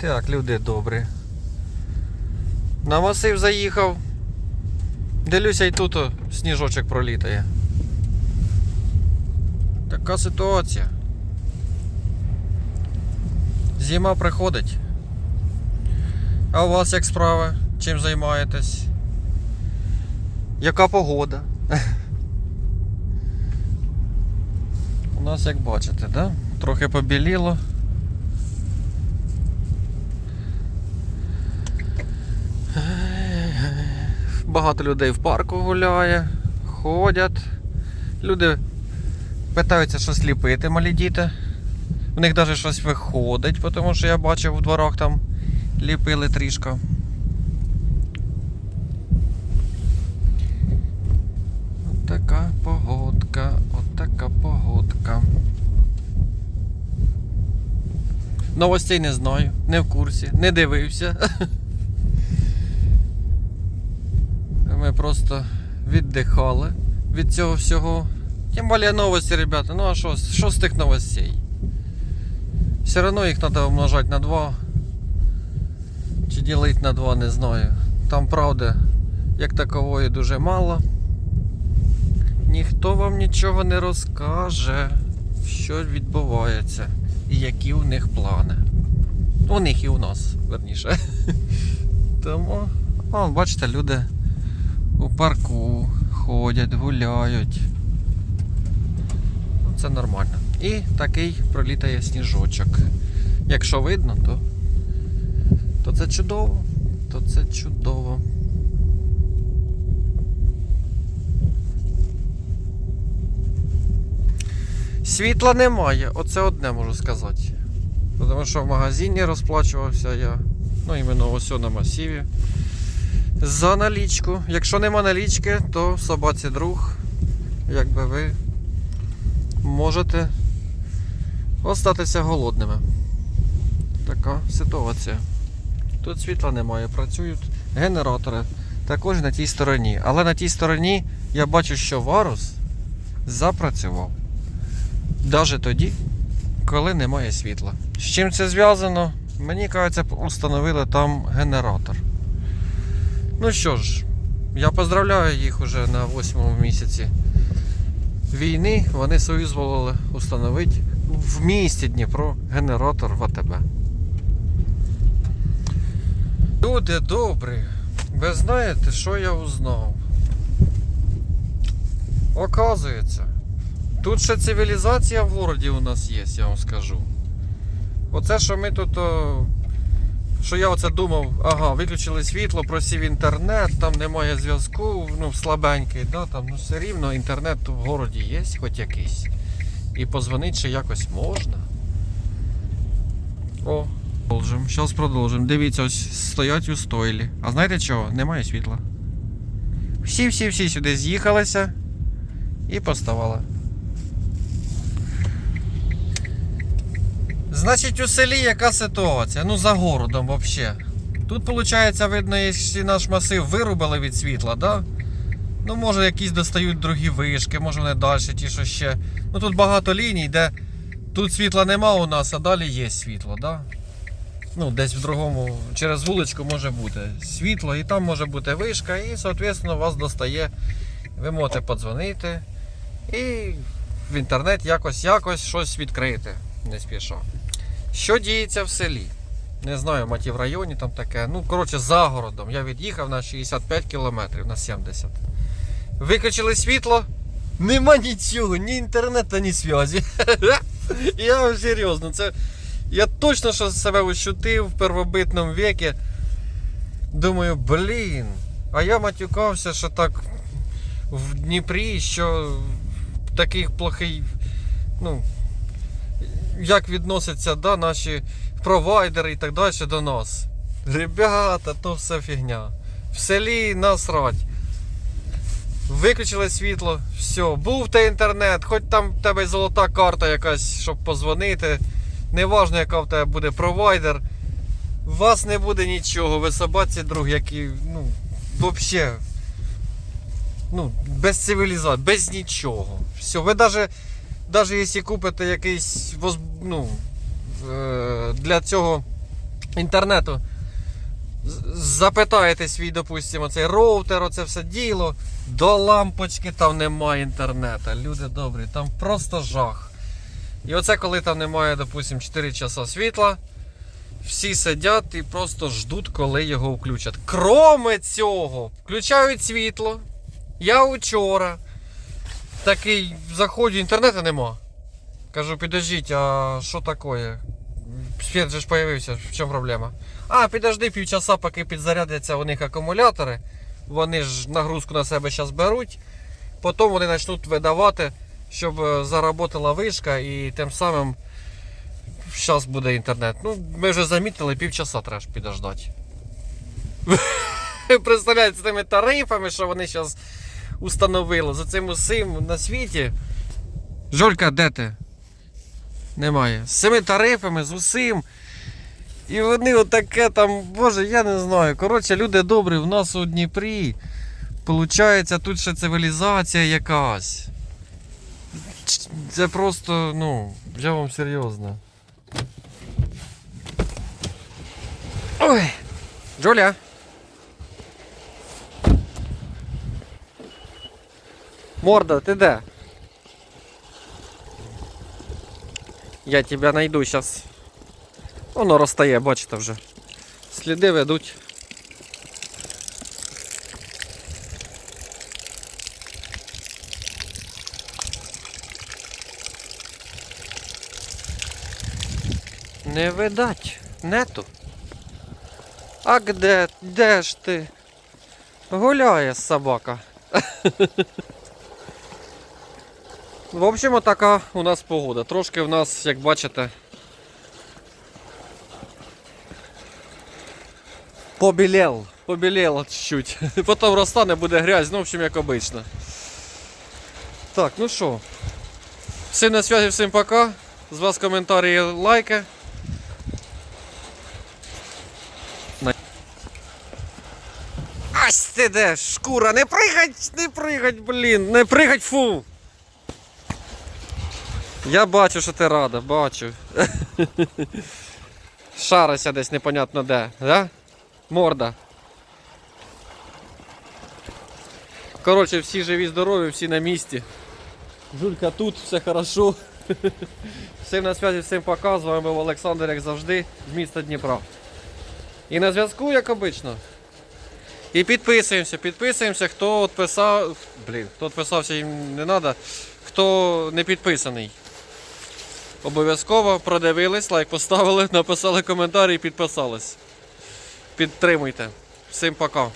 Так, люди добрі. На масив заїхав. Дивлюся, і тут сніжочок пролітає. Така ситуація. Зима приходить. А у вас як справи? Чим займаєтесь? Яка погода? У нас, як бачите, да? трохи побіліло. Багато людей в парку гуляє, ходять. Люди питаються щось ліпити, малі діти. У них навіть щось виходить, тому що я бачив у дворах там ліпили трішки. От така погодка, от така погодка. Новостей не знаю, не в курсі, не дивився. Просто віддихали від цього всього. Тим більше новості, ребята. Ну а що, що з тих новостей? Все одно їх треба умножати на 2. Чи ділити на 2, не знаю. Там правди, як такової, дуже мало. Ніхто вам нічого не розкаже, що відбувається і які у них плани. У них і у нас, верніше. Тому, о, бачите, люди у парку ходять, гуляють. Ну, Це нормально. І такий пролітає сніжочок. Якщо видно, то, то це чудово. То це чудово. Світла немає, оце одне можу сказати. Тому що в магазині розплачувався я, ну іменно ось на масиві. За налічку. Якщо нема налічки, то собаці друг, якби ви можете остатися голодними. Така ситуація. Тут світла немає, працюють генератори. Також на тій стороні. Але на тій стороні я бачу, що варус запрацював. Навіть тоді, коли немає світла. З чим це зв'язано? Мені кажеться, установили там генератор. Ну що ж, я поздравляю їх уже на восьмому місяці війни. Вони собі союзволили установити в місті Дніпро генератор в АТБ. Люди добрі, ви знаєте, що я узнав? Оказується, тут ще цивілізація в городі у нас є, я вам скажу. Оце, що ми тут. Що я оце думав, ага, виключили світло, просів інтернет, там немає зв'язку, ну слабенький, да, там, ну все рівно інтернет в городі є, хоч якийсь. І позвонити ще якось можна. О, продовжимо. Зараз продовжимо. Дивіться, ось стоять у стойлі. А знаєте чого? Немає світла. Всі-всі-всі сюди з'їхалися і поставали. Значить, у селі яка ситуація? Ну, за городом взагалі. Тут, виходить, видно, якщо наш масив вирубали від світла, да? Ну, може, якісь достають другі вишки, може вони далі, ті, що ще. Ну тут багато ліній, де тут світла нема у нас, а далі є світло, да? Ну, десь в другому, через вуличку може бути світло, і там може бути вишка, і, соответственно, вас достає. Ви можете подзвонити і в інтернет якось якось щось відкрити. Не спіша. Що діється в селі? Не знаю, маті в районі там таке. Ну, коротше, за городом. Я від'їхав на 65 кілометрів на 70. Виключили світло. Нема нічого, ні інтернету, ні зв'язі. Я серйозно, це. Я точно що себе ощутив в первобитному віці. Думаю, блін. А я матюкався, що так в Дніпрі, що такий плохий. Ну, як відносяться да, наші провайдери і так далі до нас. Ребята, то все фігня. В селі насрать. Виключили світло, все, був те інтернет, хоч там в тебе золота карта якась, щоб позвонити. Неважно, яка в тебе буде провайдер. У вас не буде нічого, ви собаці друг, які, ну, взагалі. Ну, без цивілізації, без нічого. Все, ви навіть, навіть якщо купите якийсь ну, е, для цього інтернету запитаєте свій, допустимо, цей роутер, оце все діло, до лампочки там немає інтернету. Люди добрі, там просто жах. І оце коли там немає, допустимо, 4 часа світла, всі сидять і просто ждуть, коли його включать. Кроме цього, включають світло. Я вчора такий заходжу, інтернету нема. Кажу, підождіть, а що таке? Світ же ж появився, в чому проблема? А, підожди півчаса, поки підзарядяться у них акумулятори. Вони ж нагрузку на себе зараз беруть. Потім вони почнуть видавати, щоб е, заработала вишка і тим самим зараз буде інтернет. Ну, ми вже замітили, півчаса треба підождати. Представляєте, з тими тарифами, що вони зараз установили, за цим усім на світі. Жолька, де ти? Немає. З цими тарифами, з усім. І вони отаке там, боже, я не знаю. Коротше, люди добрі, в нас у Дніпрі. Получається, тут ще цивілізація якась. Це просто, ну, я вам серйозно. Ой! Джуля! Морда, ти де? Я тебе найду зараз. Воно розтає, бачите вже. Сліди ведуть. Не видать, нету. А де? Де ж ти? Гуляє собака. В общем, така у нас погода. Трошки в нас, як бачите, побілел. Побілело чуть-чуть. Потім розтане, буде грязь, ну, в общем, як обично. Так, ну що. Всім на связі, всім пока. З вас коментарі, лайки. Ась ти де, шкура, не пригать, не пригать, блін, не пригать, фу. Я бачу, що ти рада, бачу. Шарися десь непонятно де, да? Морда. Коротше, всі живі, здорові, всі на місці. Жулька тут, все хорошо. Всім на зв'язі, всім пока. З вами був Олександр, як завжди, з міста Дніпра. І на зв'язку, як обично. І підписуємося, підписуємося, хто відписав. Блін, хто відписався їм не треба. Хто не підписаний. Обов'язково продивились, лайк поставили, написали коментар і підписались. Підтримуйте. Всім пока.